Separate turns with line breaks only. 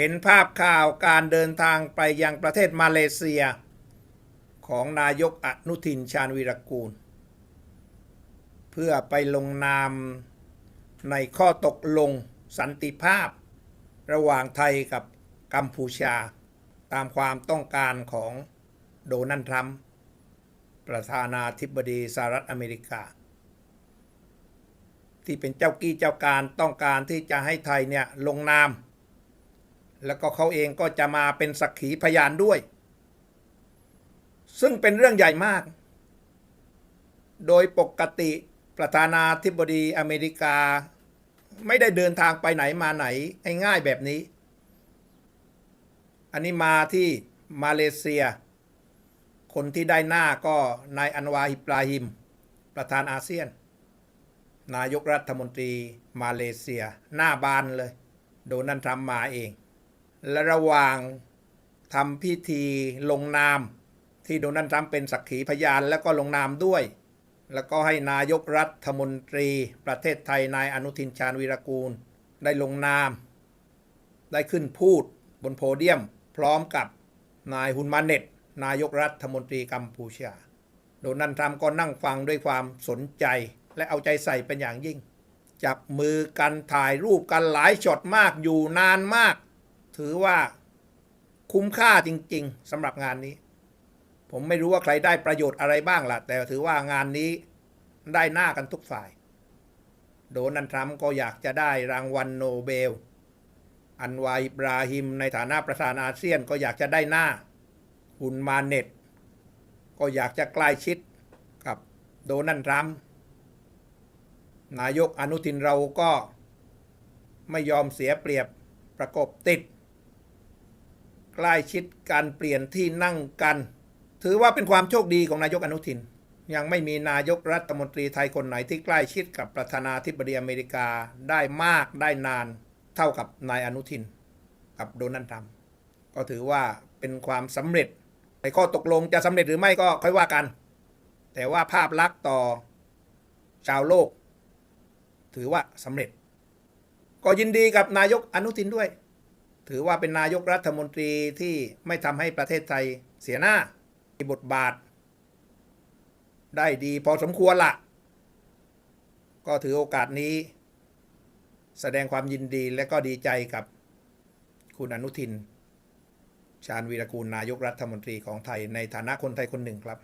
เห็นภาพข่าวการเดินทางไปยังประเทศมาเลเซีย ของนายกอนุทินชาญวีรกูล เพื่อไปลงนามในข้อตกลงสันติภาพ ระหว่างไทยกับกัมพูชา ตามความต้องการของโดนัลด์ทรัมป์ประธานาธิบดีสหรัฐอเมริกา ที่เป็นเจ้ากี้เจ้าการต้องการที่จะให้ไทยเนี่ยลงนาม แล้วก็เขาเองก็จะมาเป็นสักขีพยานด้วย ซึ่งเป็นเรื่องใหญ่มาก โดยปกติประธานาธิบดีอเมริกา ไม่ได้เดินทางไปไหนมาไหนง่ายๆแบบนี้ อันนี้มาที่มาเลเซีย คนที่ได้หน้าก็นายอันวาอิบราฮิม ประธานอาเซียน นายกรัฐมนตรีมาเลเซีย หน้าบานเลย โดนัลด์ทรัมป์มาเอง และระหว่างทำพิธีลงนาม ที่โดนัลด์ทรัมป์เป็นสักขีพยานแล้วก็ลงนามด้วย แล้วก็ให้นายกรัฐมนตรีประเทศไทยนายอนุทินชาญวีรกูล ได้ลงนาม ได้ขึ้นพูดบนโพเดียม พร้อมกับนายฮุนมาเน็ต นายกรัฐมนตรีกัมพูชา โดนัลด์ทรัมป์ก็นั่งฟังด้วยความสนใจและเอาใจใส่เป็นอย่างยิ่ง จับมือกันถ่ายรูปกันหลายช็อตมากอยู่นานมาก ถือว่าคุ้มค่าจริง ๆสำหรับงานนี้ ผมไม่รู้ว่าใครได้ประโยชน์อะไรบ้างล่ะ แต่ถือว่างานนี้ได้หน้ากันทุกฝ่าย โดนัลด์ทรัมป์ก็อยากจะได้รางวัลโนเบล อันวาอิบราฮิม ในฐานะประธานอาเซียนก็อยากจะได้หน้าฮุนมาเน็ต ก็อยากจะใกล้ชิดกับโดนัลด์ทรัมป์นายกอนุทินเราก็ไม่ยอมเสียเปรียบประกบติด ใกล้ชิดการเปลี่ยนที่นั่งกัน ถือว่าเป็นความโชคดีของนายกอนุทิน ยังไม่มีนายกรัฐมนตรีไทยคนไหนที่ใกล้ชิดกับประธานาธิบดีอเมริกาได้มากได้นานเท่ากับนายอนุทิน กับโดนัลด์ทรัมป์ก็ถือว่าเป็นความสำเร็จในข้อตกลงจะสำเร็จหรือไม่ก็ค่อยว่ากัน แต่ว่าภาพลักษณ์ต่อชาวโลก ถือว่าสำเร็จ ก็ยินดีกับนายกอนุทินด้วย ถือว่าเป็นนายกรัฐมนตรีที่ไม่ทำให้ประเทศไทยเสียหน้ามีบทบาท ได้ดีพอสมควรละก็ถือโอกาสนี้ แสดงความยินดีและก็ดีใจกับคุณอนุทิน ชาญวีรกูลนายกรัฐมนตรีของไทยในฐานะคนไทยคนหนึ่งครับ